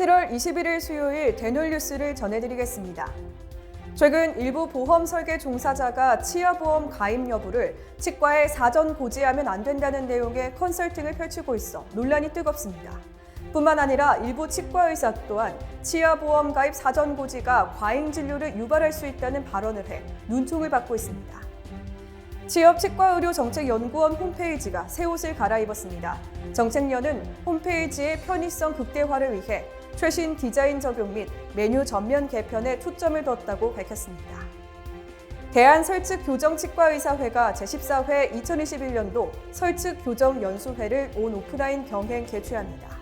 7월 21일 수요일 대놀 뉴스를 전해드리겠습니다. 최근 일부 보험 설계 종사자가 치아보험 가입 여부를 치과에 사전 고지하면 안 된다는 내용의 컨설팅을 펼치고 있어 논란이 뜨겁습니다. 뿐만 아니라 일부 치과 의사 또한 치아보험 가입 사전 고지가 과잉 진료를 유발할 수 있다는 발언을 해 눈총을 받고 있습니다. 취업 치과의료정책연구원 홈페이지가 새 옷을 갈아입었습니다. 정책련은 홈페이지의 편의성 극대화를 위해 최신 디자인 적용 및 메뉴 전면 개편에 초점을 뒀다고 밝혔습니다. 대한설측교정치과의사회가 제14회 2021년도 설측교정연수회를 온 오프라인 경행 개최합니다.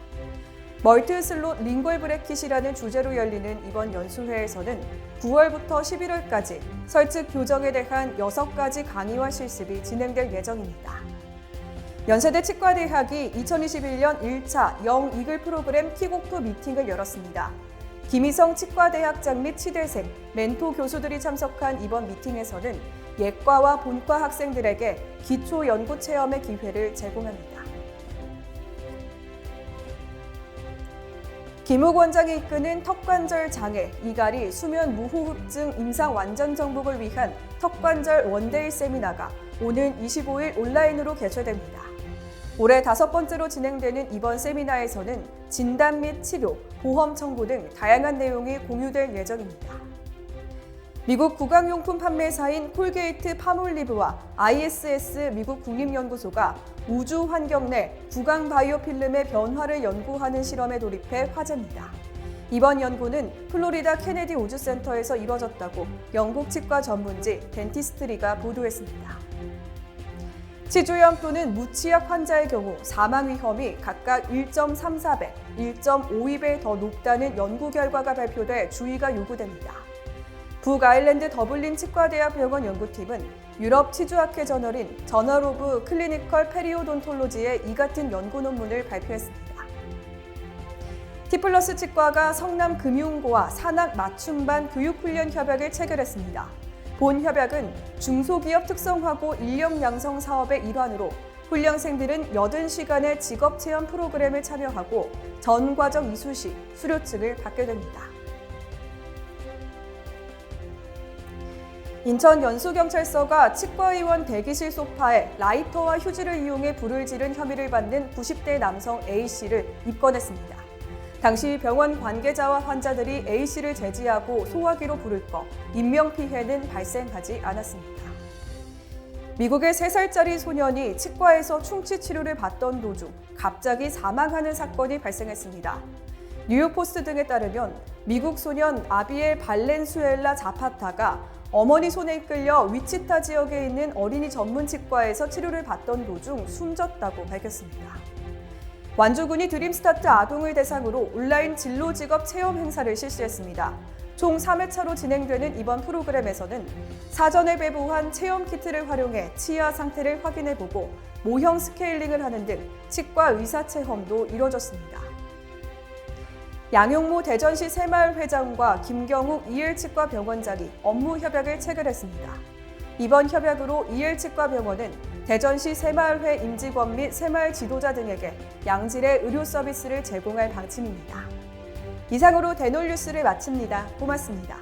멀티 슬롯 링걸 브래킷이라는 주제로 열리는 이번 연수회에서는 9월부터 11월까지 설측 교정에 대한 6가지 강의와 실습이 진행될 예정입니다. 연세대 치과대학이 2021년 1차 영 이글 프로그램 킥오프 미팅을 열었습니다. 김희성 치과대학장 및 치대생, 멘토 교수들이 참석한 이번 미팅에서는 예과와 본과 학생들에게 기초 연구 체험의 기회를 제공합니다. 김욱 원장이 이끄는 턱관절 장애, 이갈이 수면 무호흡증 임상 완전 정복을 위한 턱관절 원데이 세미나가 오는 25일 온라인으로 개최됩니다. 올해 다섯 번째로 진행되는 이번 세미나에서는 진단 및 치료, 보험 청구 등 다양한 내용이 공유될 예정입니다. 미국 구강용품 판매사인 콜게이트 파몰리브와 ISS 미국 국립연구소가 우주 환경 내 구강 바이오 필름의 변화를 연구하는 실험에 돌입해 화제입니다. 이번 연구는 플로리다 케네디 우주센터에서 이뤄졌다고 영국 치과 전문지 덴티스트리가 보도했습니다. 치주염 또는 무치약 환자의 경우 사망 위험이 각각 1.34배, 1.52배 더 높다는 연구 결과가 발표돼 주의가 요구됩니다. 북아일랜드 더블린 치과대학 병원 연구팀은 유럽 치주학회 저널인 저널 오브 클리니컬 페리오돈톨로지의 이 같은 연구 논문을 발표했습니다. 티플러스 치과가 성남 금융고와 산학 맞춤반 교육훈련 협약을 체결했습니다. 본 협약은 중소기업 특성화고 인력 양성 사업의 일환으로 훈련생들은 80시간의 직업 체험 프로그램을 참여하고 전 과정 이수 시 수료증을 받게 됩니다. 인천 연수경찰서가 치과의원 대기실 소파에 라이터와 휴지를 이용해 불을 지른 혐의를 받는 90대 남성 A씨를 입건했습니다. 당시 병원 관계자와 환자들이 A씨를 제지하고 소화기로 불을 꺼 인명피해는 발생하지 않았습니다. 미국의 3살짜리 소년이 치과에서 충치 치료를 받던 도중 갑자기 사망하는 사건이 발생했습니다. 뉴욕포스트 등에 따르면 미국 소년 아비엘 발렌수엘라 자파타가 어머니 손에 이끌려 위치타 지역에 있는 어린이 전문 치과에서 치료를 받던 도중 숨졌다고 밝혔습니다. 완주군이 드림스타트 아동을 대상으로 온라인 진로 직업 체험 행사를 실시했습니다. 총 3회차로 진행되는 이번 프로그램에서는 사전에 배부한 체험 키트를 활용해 치아 상태를 확인해보고 모형 스케일링을 하는 등 치과 의사 체험도 이뤄졌습니다. 양용모 대전시 새마을 회장과 김경욱 이엘치과 병원장이 업무 협약을 체결했습니다. 이번 협약으로 이엘치과 병원은 대전시 새마을회 임직원 및 새마을 지도자 등에게 양질의 의료 서비스를 제공할 방침입니다. 이상으로 대놀 뉴스를 마칩니다. 고맙습니다.